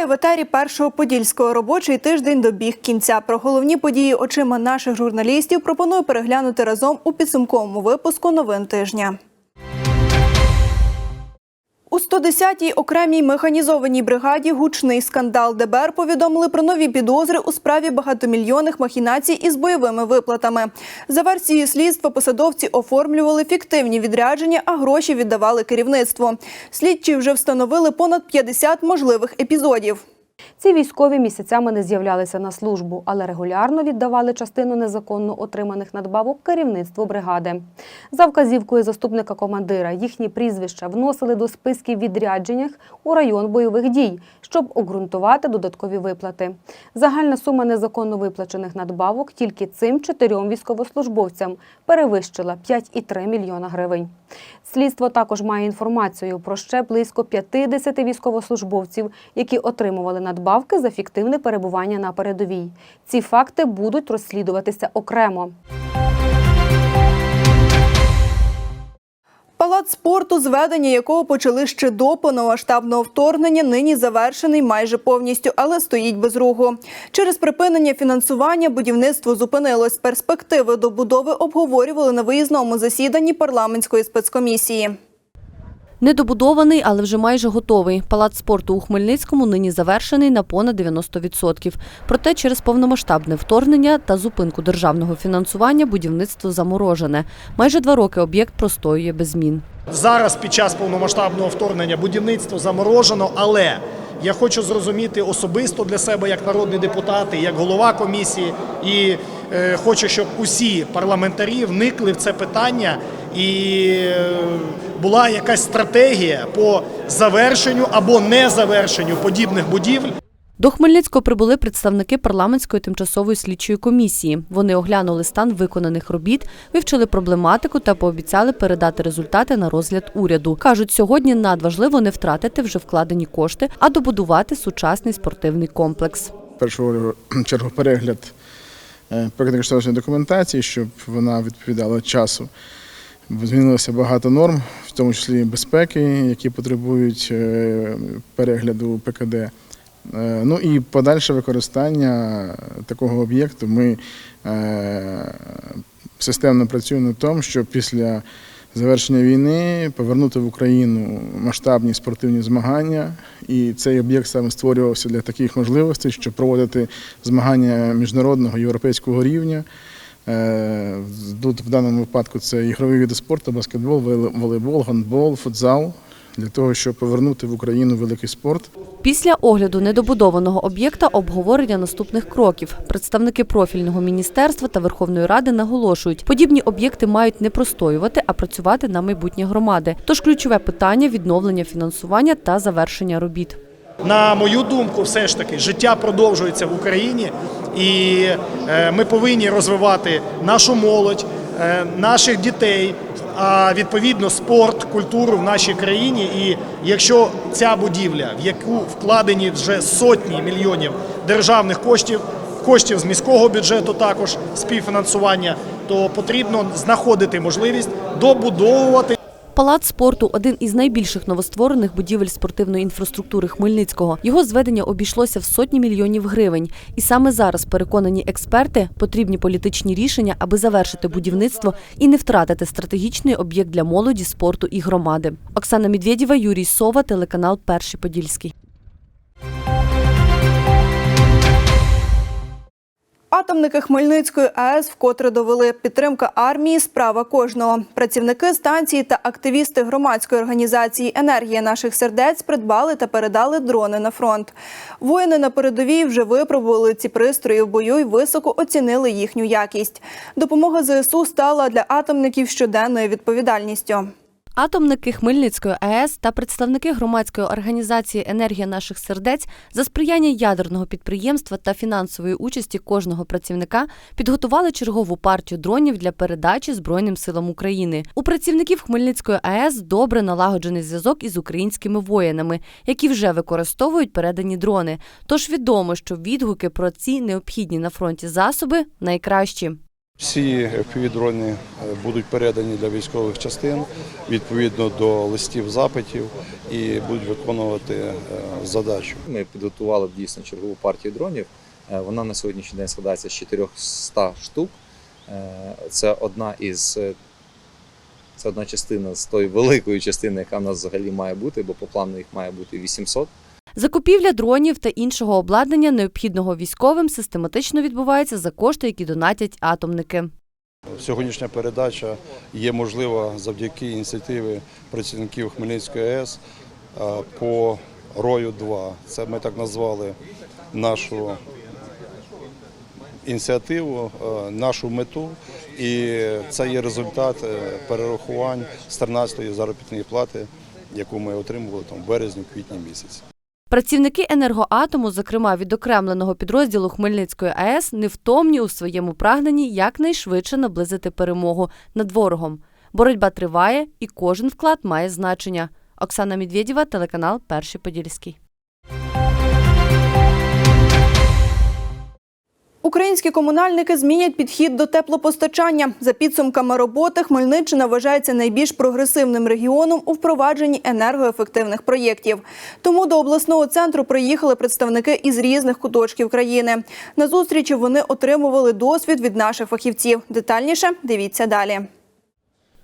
Вітаю в етері першого подільського робочий тиждень добіг кінця. Про головні події очима наших журналістів пропоную переглянути разом у підсумковому випуску новин тижня. У 110-й окремій механізованій бригаді гучний скандал ДБР повідомили про нові підозри у справі багатомільйонних махінацій із бойовими виплатами. За версією слідства посадовці оформлювали фіктивні відрядження, а гроші віддавали керівництву. Слідчі вже встановили понад 50 можливих епізодів. Ці військові місяцями не з'являлися на службу, але регулярно віддавали частину незаконно отриманих надбавок керівництву бригади. За вказівкою заступника командира їхні прізвища вносили до списків відрядженнях у район бойових дій, щоб обґрунтувати додаткові виплати. Загальна сума незаконно виплачених надбавок тільки цим чотирьом військовослужбовцям перевищила 5,3 мільйона гривень. Слідство також має інформацію про ще близько 50 військовослужбовців, які отримували надбавки за фіктивне перебування на передовій. Ці факти будуть розслідуватися окремо. Палац спорту, зведення якого почали ще до повномасштабного вторгнення, нині завершений майже повністю, але стоїть без руху. Через припинення фінансування будівництво зупинилось. Перспективи добудови обговорювали на виїзному засіданні парламентської спецкомісії. Недобудований, але вже майже готовий. Палац спорту у Хмельницькому нині завершений на понад 90%. Проте через повномасштабне вторгнення та зупинку державного фінансування будівництво заморожене. Майже два роки об'єкт простоює без змін. Зараз під час повномасштабного вторгнення будівництво заморожено, але я хочу зрозуміти особисто для себе як народний депутат, і як голова комісії, і е, хочу, щоб усі парламентарі вникли в це питання і е, була якась стратегія по завершенню або не завершенню подібних будівель. До Хмельницького прибули представники парламентської тимчасової слідчої комісії. Вони оглянули стан виконаних робіт, вивчили проблематику та пообіцяли передати результати на розгляд уряду. кажуть, сьогодні надважливо не втратити вже вкладені кошти, а добудувати сучасний спортивний комплекс. Першу чергу перегляд проєктно документації, щоб вона відповідала часу. Змінилося багато норм, в тому числі безпеки, які потребують е, перегляду ПКД. Е, Ну і подальше використання такого об'єкту. Ми е, системно працюємо над тому, щоб після завершення війни повернути в Україну масштабні спортивні змагання. І цей об'єкт саме створювався для таких можливостей, щоб проводити змагання міжнародного європейського рівня. Е, Тут в даному випадку це ігрові види спорту, баскетбол, воле- волейбол, гандбол, футзал, для того, щоб повернути в Україну великий спорт. Після огляду недобудованого об'єкта обговорення наступних кроків. Представники профільного міністерства та Верховної Ради наголошують, подібні об'єкти мають не простоювати, а працювати на майбутнє громади. Тож ключове питання відновлення фінансування та завершення робіт. На мою думку, все ж таки життя продовжується в Україні, і е, ми повинні розвивати нашу молодь, е, наших дітей, а відповідно спорт, культуру в нашій країні. І якщо ця будівля, в яку вкладені вже сотні мільйонів державних коштів, коштів з міського бюджету, також співфінансування, то потрібно знаходити можливість добудовувати. Палац спорту один із найбільших новостворених будівель спортивної інфраструктури Хмельницького. Його зведення обійшлося в сотні мільйонів гривень. І саме зараз, переконані експерти, потрібні політичні рішення, аби завершити будівництво і не втратити стратегічний об'єкт для молоді, спорту і громади. Оксана Медведєва, Юрій Сова, телеканал Перший Подільський. Атомники Хмельницької АЕС вкотре довели підтримка армії справа кожного. Працівники станції та активісти громадської організації Енергія наших сердець придбали та передали дрони на фронт. Воїни на передовій вже випробували ці пристрої в бою і високо оцінили їхню якість. Допомога ЗСУ стала для атомників щоденною відповідальністю. Атомники Хмельницької АЕС та представники громадської організації Енергія наших сердець за сприяння ядерного підприємства та фінансової участі кожного працівника підготували чергову партію дронів для передачі Збройним силам України. У працівників Хмельницької АЕС добре налагоджений зв'язок із українськими воїнами, які вже використовують передані дрони. Тож відомо, що відгуки про ці необхідні на фронті засоби найкращі. Всі FPV-дрони е, будуть передані для військових частин відповідно до листів запитів і будуть виконувати е, задачу. Ми підготували дійсно чергову партію дронів. Е, Вона на сьогоднішній день складається з 400 штук. Це одна із це одна частина з тої великої частини, яка в нас взагалі має бути, бо по плану їх має бути 800. Закупівля дронів та іншого обладнання, необхідного військовим, систематично відбувається за кошти, які донатять атомники. Сьогоднішня передача є можлива завдяки ініціативі працівників Хмельницької АЕС по рою 2 Це ми так назвали нашу ініціативу, нашу мету, і це є результат е, перерахувань з 13-ї заробітної плати, яку ми отримували там в березні, квітні місяці. Працівники енергоатому, зокрема відокремленого підрозділу Хмельницької АЕС, невтомні у своєму прагненні якнайшвидше наблизити перемогу над ворогом. Боротьба триває, і кожен вклад має значення. Оксана Медведєва, телеканал Перший Подільський. Українські комунальники змінять підхід до теплопостачання. За підсумками роботи Хмельниччина вважається найбільш прогресивним регіоном у впровадженні енергоефективних проєктів. Тому до обласного центру приїхали представники із різних куточків країни. На зустрічі вони отримували досвід від наших фахівців. Детальніше дивіться далі.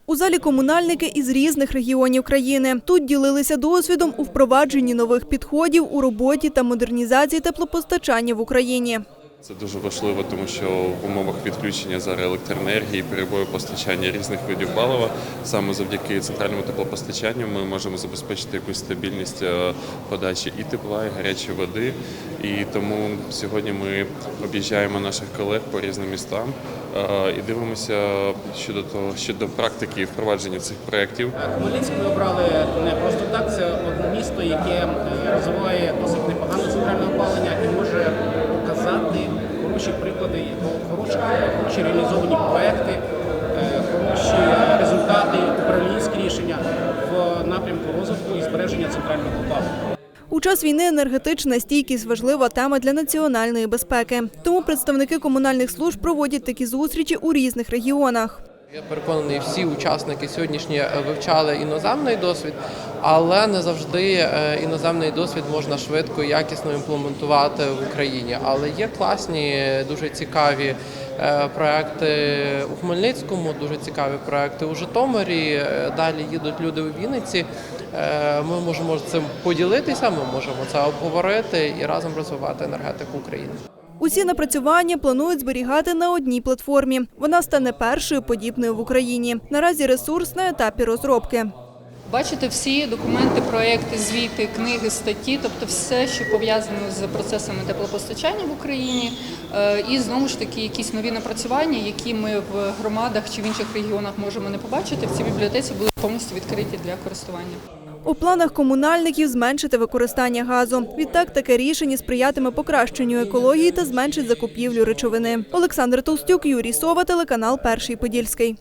У залі комунальники із різних регіонів країни. Тут ділилися досвідом у впровадженні нових підходів у роботі та модернізації теплопостачання в Україні. Це дуже важливо, тому що в умовах відключення зараз електроенергії, перебою постачання різних видів палива, саме завдяки центральному теплопостачанню ми можемо забезпечити якусь стабільність е, подачі і тепла, і гарячої води. І тому сьогодні ми об'їжджаємо наших колег по різним містам е, і дивимося щодо того, щодо практики впровадження цих проєктів. Хмельницьк ми обрали не просто так. Це одне місто, яке е, розвиває досить непогане центральне опалення і може хороші, хороші реалізовані проекти, е, хороші результати, управлінські рішення в напрямку розвитку і збереження центрального опалення. У час війни енергетична стійкість важлива тема для національної безпеки. Тому представники комунальних служб проводять такі зустрічі у різних регіонах. Я переконаний, всі учасники сьогоднішні е, вивчали іноземний досвід, але не завжди е, іноземний досвід можна швидко і якісно імплементувати в Україні. Але є класні, дуже цікаві е, проекти у Хмельницькому, дуже цікаві проекти у Житомирі. Е, Далі їдуть люди у Вінниці. Е, Ми можемо цим поділитися, ми можемо це обговорити і разом розвивати енергетику України. Усі напрацювання планують зберігати на одній платформі. Вона стане першою подібною в Україні. Наразі ресурс на етапі розробки. Бачите всі документи, проекти, звіти, книги, статті, тобто все, що пов'язано з процесами теплопостачання в Україні, Е, і знову ж таки якісь нові напрацювання, які ми в громадах чи в інших регіонах можемо не побачити. В цій бібліотеці будуть повністю відкриті для користування. У планах комунальників зменшити використання газу. Відтак таке рішення сприятиме покращенню екології та зменшить закупівлю речовини. Олександр Толстюк, Юрій Сова, телеканал Перший Подільський.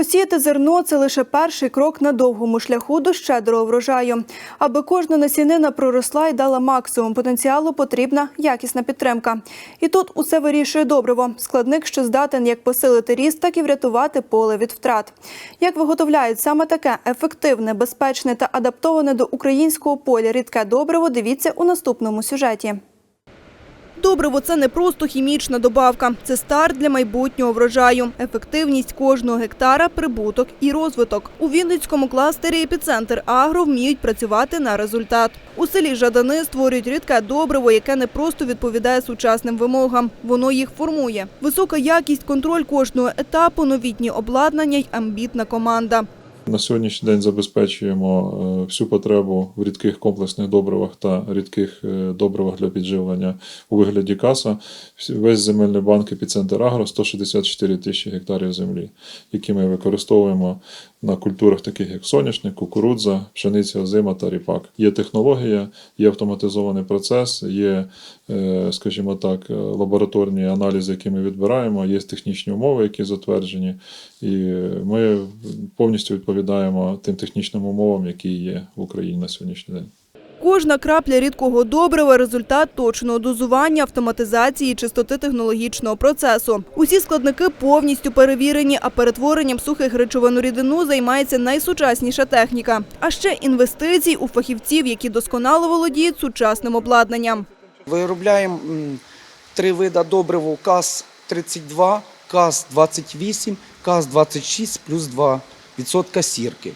Посіяти зерно це лише перший крок на довгому шляху до щедрого врожаю. Аби кожна насінина проросла і дала максимум потенціалу, потрібна якісна підтримка. І тут усе вирішує добриво. Складник, що здатен як посилити ріст, так і врятувати поле від втрат. Як виготовляють саме таке ефективне, безпечне та адаптоване до українського поля рідке добриво, дивіться у наступному сюжеті. Добриво це не просто хімічна добавка, це старт для майбутнього врожаю, ефективність кожного гектара, прибуток і розвиток. У Вінницькому кластері епіцентр агро вміють працювати на результат. У селі Жадани створюють рідке добриво, яке не просто відповідає сучасним вимогам, воно їх формує. Висока якість, контроль кожного етапу, новітні обладнання й амбітна команда. На сьогоднішній день забезпечуємо е, всю потребу в рідких комплексних добривах та рідких е, добривах для підживлення у вигляді каса. Весь земельний банк епіцентр Агро 164 тисячі гектарів землі, які ми використовуємо на культурах, таких як соняшник, кукурудза, пшениця, озима та ріпак. Є технологія, є автоматизований процес, є, е, скажімо так, е, лабораторні аналізи, які ми відбираємо, є технічні умови, які затверджені, і ми повністю відповідаємо тим технічним умовам, які є в Україні на сьогоднішній день. Кожна крапля рідкого добрива – результат точного дозування, автоматизації і чистоти технологічного процесу. Усі складники повністю перевірені, а перетворенням сухих речовин у рідину займається найсучасніша техніка. А ще інвестицій у фахівців, які досконало володіють сучасним обладнанням. Виробляємо три види добриву КАЗ-32, КАЗ-28, КАЗ-26 плюс 2% сірки.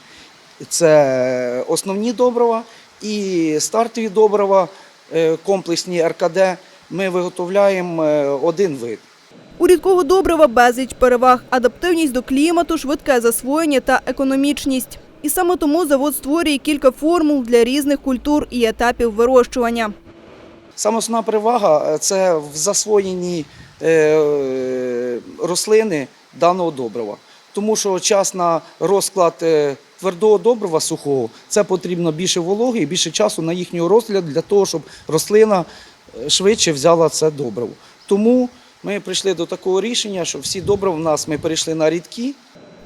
Це основні добрива і стартові добрива, е, комплексні РКД. Ми виготовляємо е, один вид. У рідкого добрива безліч переваг – адаптивність до клімату, швидке засвоєння та економічність. І саме тому завод створює кілька формул для різних культур і етапів вирощування. Саме основна перевага е, це в засвоєнні рослини даного добрива. Тому що час на розклад твердого добрива сухого це потрібно більше вологи і більше часу на їхній розгляд для того, щоб рослина е, швидше взяла це добриво. Тому ми прийшли до такого рішення, що всі добрива в нас ми перейшли на рідкі.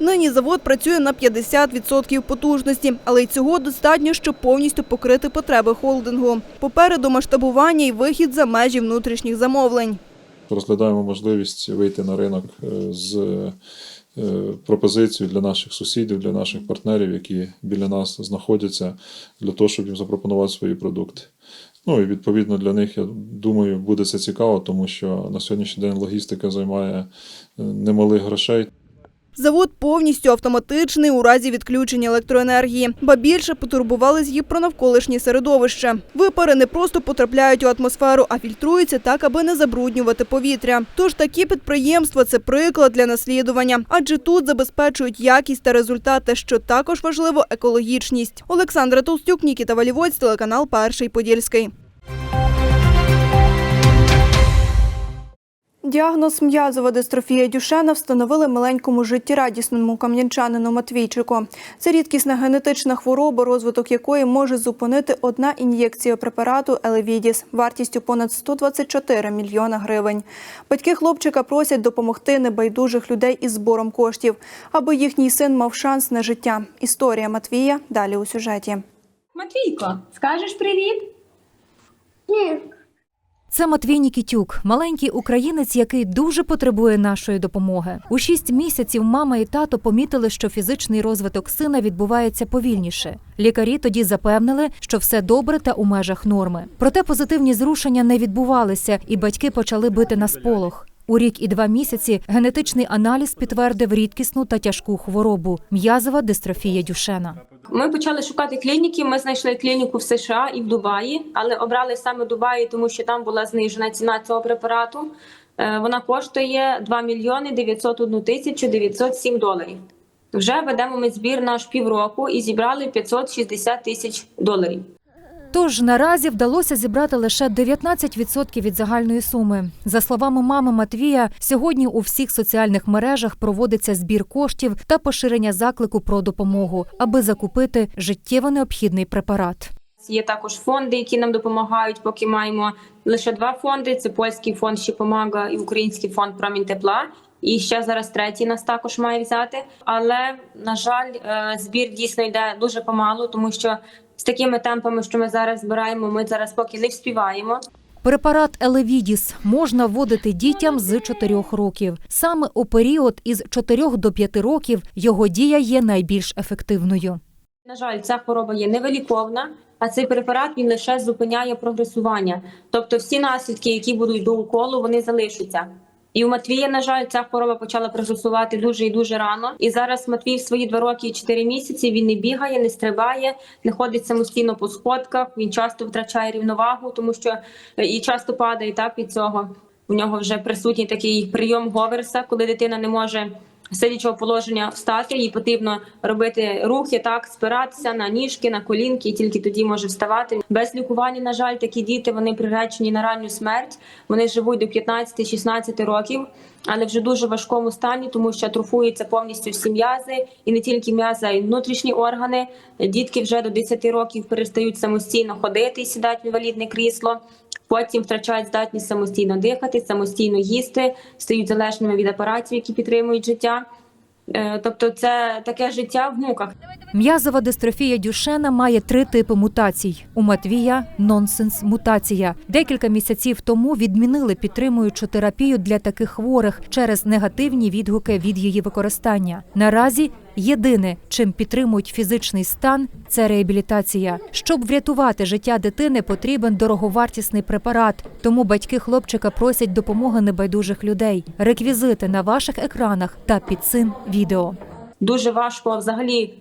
Нині завод працює на 50% потужності, але й цього достатньо, щоб повністю покрити потреби холдингу. Попереду масштабування і вихід за межі внутрішніх замовлень. Розглядаємо можливість вийти на ринок е, з е, пропозицією для наших сусідів, для наших партнерів, які біля нас знаходяться, для того, щоб їм запропонувати свої продукти. Ну і відповідно для них, я думаю, буде це цікаво, тому що на сьогоднішній день логістика займає е, немалих грошей. Завод повністю автоматичний у разі відключення електроенергії, ба більше потурбувались її про навколишнє середовище. Випари не просто потрапляють у атмосферу, а фільтруються так, аби не забруднювати повітря. Тож такі підприємства це приклад для наслідування, адже тут забезпечують якість та результати, що також важливо екологічність. Олександра Толстюк, Нікіта Валівоць, телеканал Перший Подільський. Діагноз м'язова дистрофія Дюшена встановили маленькому життєрадісному кам'янчанину Матвійчику. Це рідкісна генетична хвороба, розвиток якої може зупинити одна ін'єкція препарату Елевідіс вартістю понад 124 мільйона гривень. Батьки хлопчика просять допомогти небайдужих людей із збором коштів, аби їхній син мав шанс на життя. Історія Матвія далі у сюжеті. Матвійко, скажеш привіт? Ні. Це Матвій Нікітюк, маленький українець, який дуже потребує нашої допомоги. У шість місяців мама і тато помітили, що фізичний розвиток сина відбувається повільніше. Лікарі тоді запевнили, що все добре та у межах норми. Проте позитивні зрушення не відбувалися, і батьки почали бити на сполох. У рік і два місяці генетичний аналіз підтвердив рідкісну та тяжку хворобу м'язова дистрофія Дюшена. Ми почали шукати клініки. Ми знайшли клініку в США і в Дубаї, але обрали саме Дубаї, тому що там була знижена ціна цього препарату. Е, Вона коштує 2 мільйони 901 тисячу 907 доларів. Вже ведемо ми збір наш півроку і зібрали 560 тисяч доларів. Тож наразі вдалося зібрати лише 19% від загальної суми. За словами мами Матвія, сьогодні у всіх соціальних мережах проводиться збір коштів та поширення заклику про допомогу, аби закупити життєво необхідний препарат. Є також фонди, які нам допомагають. Поки маємо лише два фонди: це польський фонд «Ще помага» і український фонд промінь тепла. І ще зараз третій нас також має взяти. Але на жаль, е, збір дійсно йде дуже помалу, тому що з такими темпами, що ми зараз збираємо, ми зараз поки не вспіваємо. Препарат Елевідіс можна вводити дітям з 4 років. Саме у період із 4 до 5 років його дія є найбільш ефективною. На жаль, ця хвороба є невиліковна, а цей препарат він лише зупиняє прогресування. Тобто, всі наслідки, які будуть до уколу, вони залишаться. І у Матвія, на жаль, ця хвороба почала прогресувати дуже і дуже рано. І зараз Матвій в свої два роки і чотири місяці він не бігає, не стрибає, не ходить самостійно по сходках. Він часто втрачає рівновагу, тому що е, і часто падає так від цього. У нього вже присутній такий прийом Говерса, коли дитина не може сидячого положення встати, їй потрібно робити рухи, так спиратися на ніжки, на колінки, і тільки тоді може вставати. Без лікування, на жаль, такі діти вони приречені на ранню смерть. Вони живуть до 15-16 років, але вже дуже важкому стані, тому що атрофуються повністю всі м'язи, і не тільки м'язи, а й внутрішні органи. Дітки вже до 10 років перестають самостійно ходити і сідають в інвалідне крісло. Потім втрачають здатність самостійно дихати, самостійно їсти, стають залежними від апаратів, які підтримують життя. Е, Тобто, це таке життя в муках. М'язова дистрофія Дюшена має три типи мутацій. У Матвія нонсенс мутація. Декілька місяців тому відмінили підтримуючу терапію для таких хворих через негативні відгуки від її використання. Наразі єдине, чим підтримують фізичний стан, це реабілітація. Щоб врятувати життя дитини, потрібен дороговартісний препарат. Тому батьки хлопчика просять допомоги небайдужих людей. Реквізити на ваших екранах та під цим відео. Дуже важко взагалі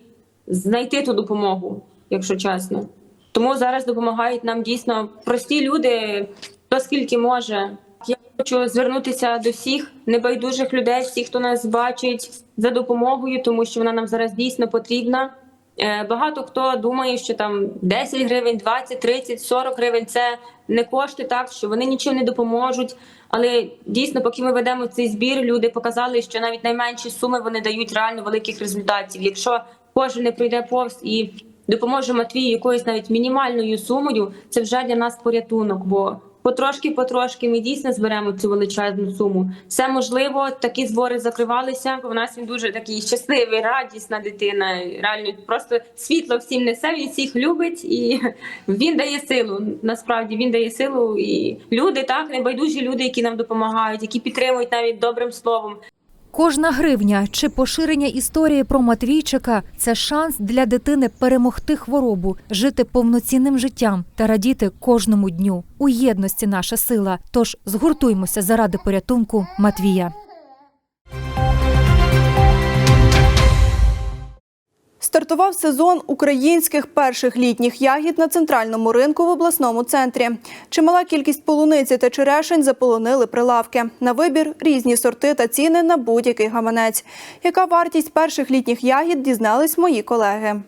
знайти ту допомогу, якщо чесно. Тому зараз допомагають нам дійсно прості люди, хто скільки може. Я хочу звернутися до всіх небайдужих людей, всіх, хто нас бачить за допомогою, тому що вона нам зараз дійсно потрібна. Е, Багато хто думає, що там 10 гривень, 20, 30, 40 гривень це не кошти, так що вони нічим не допоможуть. Але дійсно, поки ми ведемо цей збір, люди показали, що навіть найменші суми вони дають реально великих результатів. Якщо кожен не пройде повз і допоможе Матвію якоюсь навіть мінімальною сумою, це вже для нас порятунок. Бо потрошки-потрошки ми дійсно зберемо цю величезну суму. Все можливо, такі збори закривалися. У нас він дуже такий щасливий, радісна дитина. Реально просто світло всім несе, він всіх любить і він дає силу. Насправді він дає силу. І люди так небайдужі люди, які нам допомагають, які підтримують навіть добрим словом. Кожна гривня чи поширення історії про Матвійчика це шанс для дитини перемогти хворобу, жити повноцінним життям та радіти кожному дню. У єдності наша сила. Тож згуртуймося заради порятунку Матвія. Стартував сезон українських перших літніх ягід на центральному ринку в обласному центрі. Чимала кількість полуниці та черешень заполонили прилавки. На вибір різні сорти та ціни на будь-який гаманець. Яка вартість перших літніх ягід дізнались мої колеги.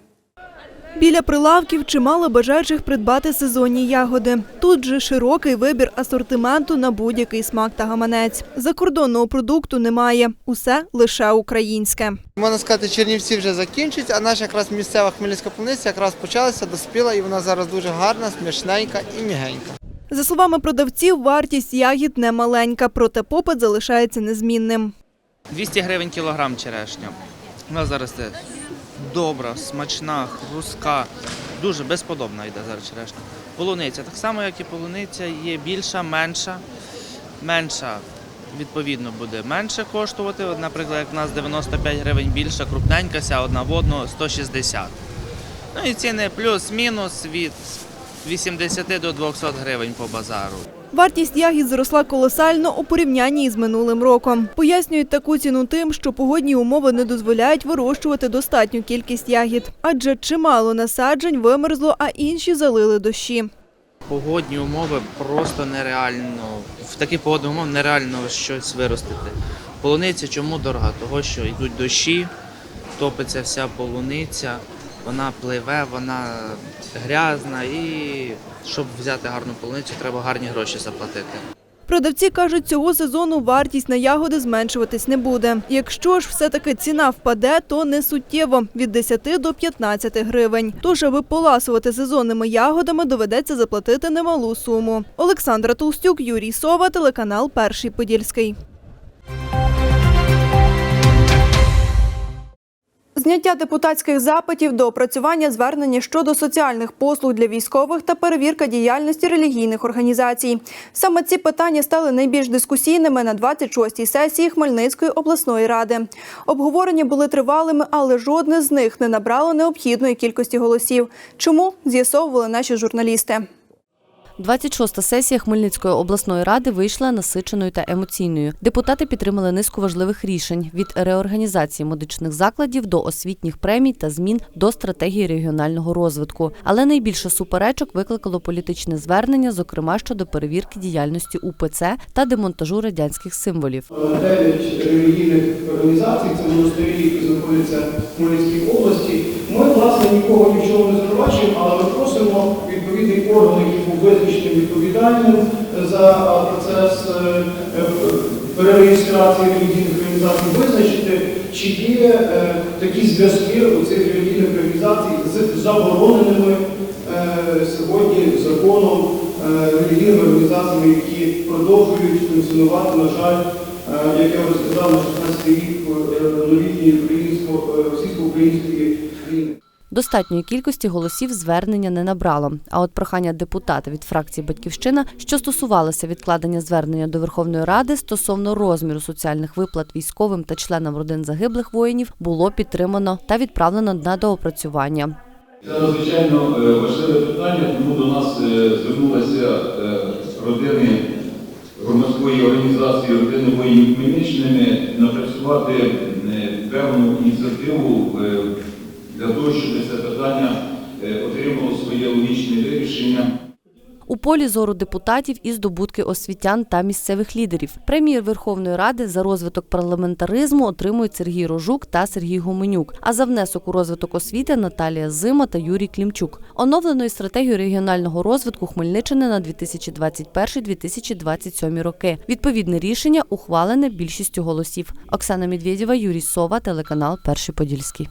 Біля прилавків чимало бажаючих придбати сезонні ягоди. Тут же широкий вибір асортименту на будь-який смак та гаманець. Закордонного продукту немає. Усе лише українське. Можна сказати, Чернівці вже закінчують, а наша якраз місцева хмельницька полуниця якраз почалася, доспіла, і вона зараз дуже гарна, смачненька і м'ягенька. За словами продавців, вартість ягід не маленька, проте попит залишається незмінним. 200 гривень кілограм черешня. Вона зараз це добра, смачна, хрустка, дуже безподобна йде зараз черешня. Полуниця так само, як і полуниця, є більша, менша. Менша, відповідно, буде менше коштувати. Наприклад, як в нас 95 гривень більша, крупненька, ся одна в одну 160. Ну і ціни плюс-мінус від 80 до 200 гривень по базару. Вартість ягід зросла колосально у порівнянні із минулим роком. Пояснюють таку ціну тим, що погодні умови не дозволяють вирощувати достатню кількість ягід, адже чимало насаджень вимерзло, а інші залили дощі. Погодні умови просто нереально. В такі погодні умови нереально щось виростити. Полуниця чому дорога? Того, що йдуть дощі, топиться вся полуниця, вона пливе, вона грязна і щоб взяти гарну полуницю, треба гарні гроші заплатити. Продавці кажуть, цього сезону вартість на ягоди зменшуватись не буде. Якщо ж все-таки ціна впаде, то не суттєво – від 10 до 15 гривень. Тож, аби поласувати сезонними ягодами, доведеться заплатити немалу суму. Олександра Толстюк, Юрій Сова, телеканал Перший Подільський. Зняття депутатських запитів до опрацювання звернення щодо соціальних послуг для військових та перевірка діяльності релігійних організацій. Саме ці питання стали найбільш дискусійними на 26-й сесії Хмельницької обласної ради. Обговорення були тривалими, але жодне з них не набрало необхідної кількості голосів. Чому з'ясовували наші журналісти? 26-та сесія Хмельницької обласної ради вийшла насиченою та емоційною. Депутати підтримали низку важливих рішень від реорганізації медичних закладів до освітніх премій та змін до стратегії регіонального розвитку. Але найбільше суперечок викликало політичне звернення, зокрема щодо перевірки діяльності УПЦ та демонтажу радянських символів. Дев'ять релігійних організацій, це монастирі, які знаходяться в Хмельницькій області. Ми, власне, нікого нічого не звинувачуємо, але ми просимо відповідний орган, який був визначений відповідальним за процес е, е, перереєстрації релігійних організацій, визначити, чи є е, такі зв'язки у цих релігійних організацій з забороненими сьогодні законом релігійними організаціями, які продовжують функціонувати, на жаль, як я вже сказав, на 16 рік новітньої е, російсько-української війни. Достатньої кількості голосів звернення не набрало. А от прохання депутата від фракції Батьківщина, що стосувалося відкладення звернення до Верховної Ради стосовно розміру соціальних виплат військовим та членам родин загиблих воїнів, було підтримано та відправлено на доопрацювання. Це надзвичайно е, важливе питання, тому до нас е, звернулися е, родини громадської організації родини воїнів Хмельниччини напрацювати певну ініціативу для того, щоб це питання е, отримало своє логічне вирішення. У полі зору депутатів і здобутки освітян та місцевих лідерів. Премії Верховної Ради за розвиток парламентаризму отримують Сергій Рожук та Сергій Гуменюк. А за внесок у розвиток освіти Наталія Зима та Юрій Клімчук. Оновленою стратегією регіонального розвитку Хмельниччини на 2021-2027 роки. Відповідне рішення ухвалене більшістю голосів. Оксана Медведєва, Юрій Сова, телеканал Перший Подільський.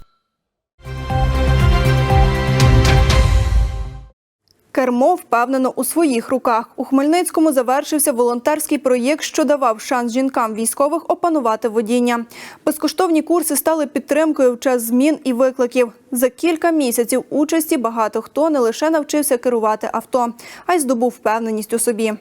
Кермо впевнено у своїх руках. У Хмельницькому завершився волонтерський проєкт, що давав шанс жінкам військових опанувати водіння. Безкоштовні курси стали підтримкою в час змін і викликів. За кілька місяців участі багато хто не лише навчився керувати авто, а й здобув впевненість у собі.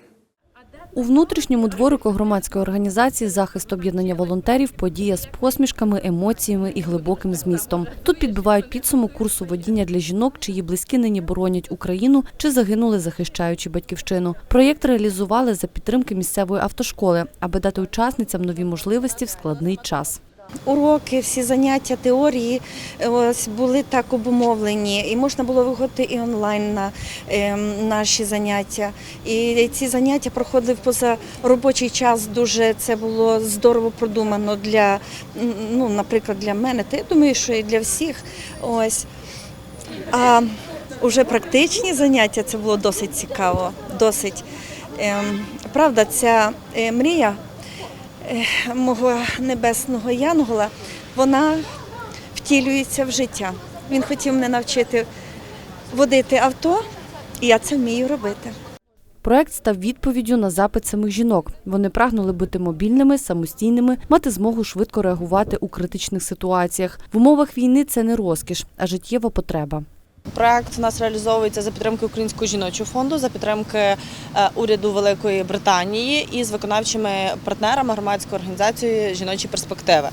У внутрішньому дворику громадської організації захист об'єднання волонтерів подія з посмішками, емоціями і глибоким змістом. Тут підбивають підсумок курсу водіння для жінок, чиї близькі нині боронять Україну чи загинули, захищаючи батьківщину. Проєкт реалізували за підтримки місцевої автошколи, аби дати учасницям нові можливості в складний час. Уроки, всі заняття, теорії е, ось були так обумовлені, і можна було виходити і онлайн на е, наші заняття. І ці заняття проходили в позаробочий час. Дуже це було здорово продумано для, ну, наприклад, для мене. Та я думаю, що і для всіх. Ось. А вже практичні заняття це було досить цікаво. Досить. Ем, правда, ця е, мрія мого небесного янгола, вона втілюється в життя. Він хотів мене навчити водити авто, і я це вмію робити. Проект став відповіддю на запит самих жінок. Вони прагнули бути мобільними, самостійними, мати змогу швидко реагувати у критичних ситуаціях. В умовах війни це не розкіш, а життєва потреба. Проект у нас реалізовується за підтримки Українського жіночого фонду, за підтримки е, уряду Великої Британії і з виконавчими партнерами громадської організації Жіночі перспективи.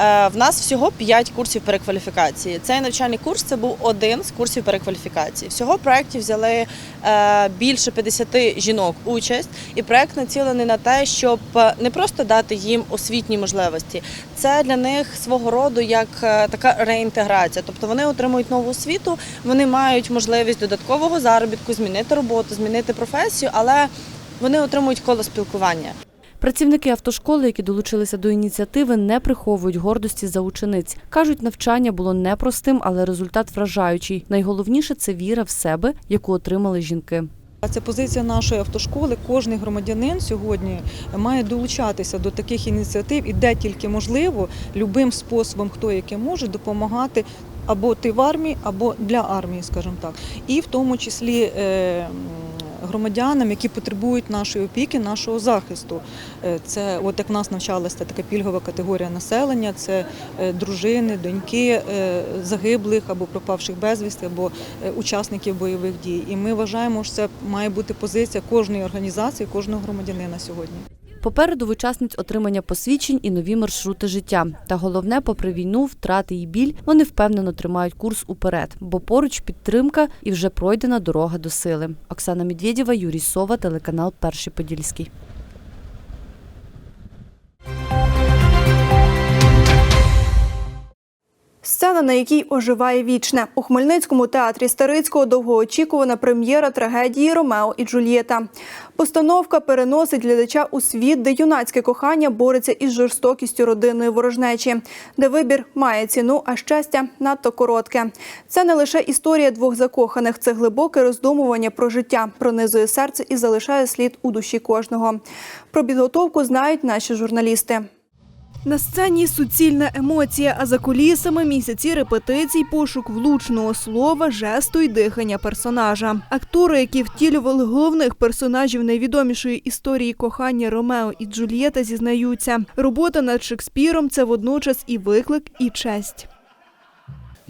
Е, В нас всього 5 курсів перекваліфікації. Цей навчальний курс це був один з курсів перекваліфікації. Всього в проєкті взяли е, більше 50 жінок участь, і проєкт націлений на те, щоб е, не просто дати їм освітні можливості. Це для них свого роду як така реінтеграція. Тобто вони отримують нову освіту, вони мають можливість додаткового заробітку, змінити роботу, змінити професію, але вони отримують коло спілкування. Працівники автошколи, які долучилися до ініціативи, не приховують гордості за учениць. кажуть, навчання було непростим, але результат вражаючий. Найголовніше це віра в себе, яку отримали жінки. Це позиція нашої автошколи. Кожний громадянин сьогодні має долучатися до таких ініціатив і де тільки можливо, любим способом, хто яке може, допомагати або ти в армії, або для армії, скажімо так, і в тому числі. Громадянам, які потребують нашої опіки, нашого захисту, Е, це от як в нас навчалася така пільгова категорія населення, це е, дружини, доньки е, загиблих або пропавших безвісти, або учасників бойових дій. І ми вважаємо, що це має бути позиція кожної організації, кожного громадянина сьогодні. Попереду в учасниць отримання посвідчень і нові маршрути життя. Та головне, попри війну, втрати і біль, вони впевнено тримають курс уперед, бо поруч підтримка і вже пройдена дорога до сили. Оксана Медведєва, Юрій Сова, телеканал Перший Подільський. Сцена, на якій оживає вічне. У Хмельницькому театрі Старицького довгоочікувана прем'єра трагедії Ромео і Джульєта. Постановка переносить глядача у світ, де юнацьке кохання бореться із жорстокістю родинної ворожнечі, де вибір має ціну, а щастя надто коротке. Це не лише історія двох закоханих, це глибоке роздумування про життя, пронизує серце і залишає слід у душі кожного. Про підготовку знають наші журналісти. На сцені суцільна емоція, а за кулісами місяці репетицій, пошук влучного слова, жесту й дихання персонажа. Актори, які втілювали головних персонажів найвідомішої історії кохання Ромео і Джульєта, зізнаються, робота над Шекспіром це водночас і виклик, і честь.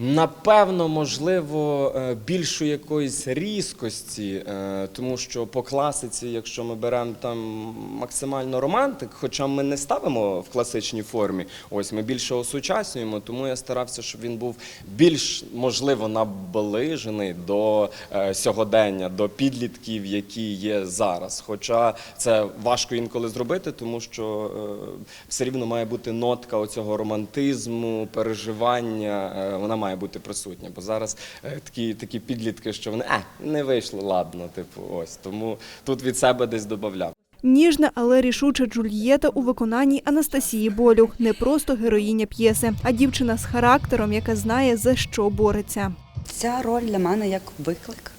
Напевно, можливо, е, більшої якоїсь різкості, е, тому що по класиці, якщо ми беремо там максимально романтик, хоча ми не ставимо в класичній формі, ось ми більше осучаснюємо, тому я старався, щоб він був більш можливо наближений до е, сьогодення, до підлітків, які є зараз. Хоча це важко інколи зробити, тому що все рівно має бути нотка оцього романтизму, переживання, вона має бути присутня. Бо зараз е, такі, такі підлітки, що вони е, не вийшло, ладно, типу, ось. Тому тут від себе десь додавав. Ніжна, але рішуча Джульєта у виконанні Анастасії Болюх не просто героїня п'єси, а дівчина з характером, яка знає за що бореться. Ця роль для мене як виклик.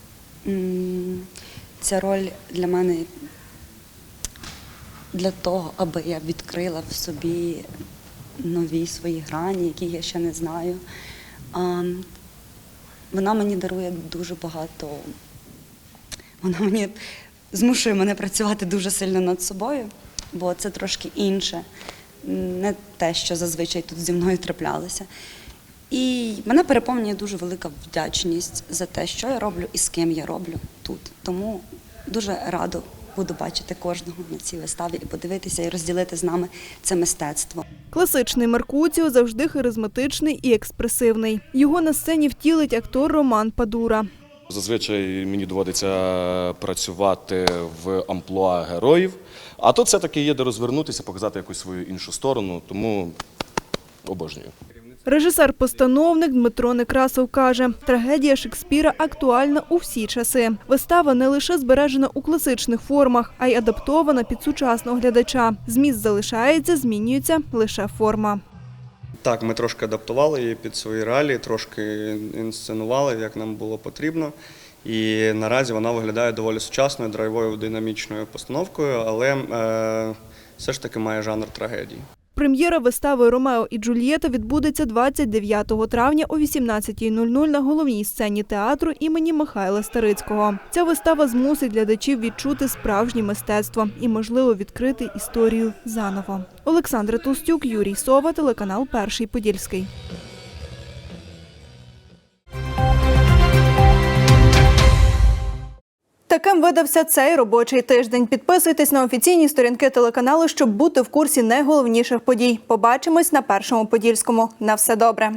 Ця роль для мене для того, аби я відкрила в собі нові свої грані, які я ще не знаю. Вона мені дарує дуже багато. Вона мені змушує мене працювати дуже сильно над собою, бо це трошки інше, не те, що зазвичай тут зі мною траплялося. І мене переповнює дуже велика вдячність за те, що я роблю і з ким я роблю тут. Тому дуже радо буду бачити кожного на цій виставі і подивитися і розділити з нами це мистецтво. Класичний Меркуціо завжди харизматичний і експресивний. Його на сцені втілить актор Роман Падура. Зазвичай мені доводиться працювати в амплуа героїв, а тут все-таки є де розвернутися, показати якусь свою іншу сторону, тому обожнюю. Режисер-постановник Дмитро Некрасов каже, трагедія Шекспіра актуальна у всі часи. Вистава не лише збережена у класичних формах, а й адаптована під сучасного глядача. Зміст залишається, змінюється лише форма. Так, ми трошки адаптували її під свої реалії, трошки інсценували, як нам було потрібно. І наразі вона виглядає доволі сучасною, драйвовою, динамічною постановкою, але е, все ж таки має жанр трагедії. Прем'єра вистави Ромео і Джульєта відбудеться 29 травня о 18.00 на головній сцені театру імені Михайла Старицького. Ця вистава змусить глядачів відчути справжнє мистецтво і, можливо, відкрити історію заново. Олександра Толстюк, Юрій Сова, телеканал Перший Подільський. Таким видався цей робочий тиждень. Підписуйтесь на офіційні сторінки телеканалу, щоб бути в курсі найголовніших подій. Побачимось на першому подільському. На все добре.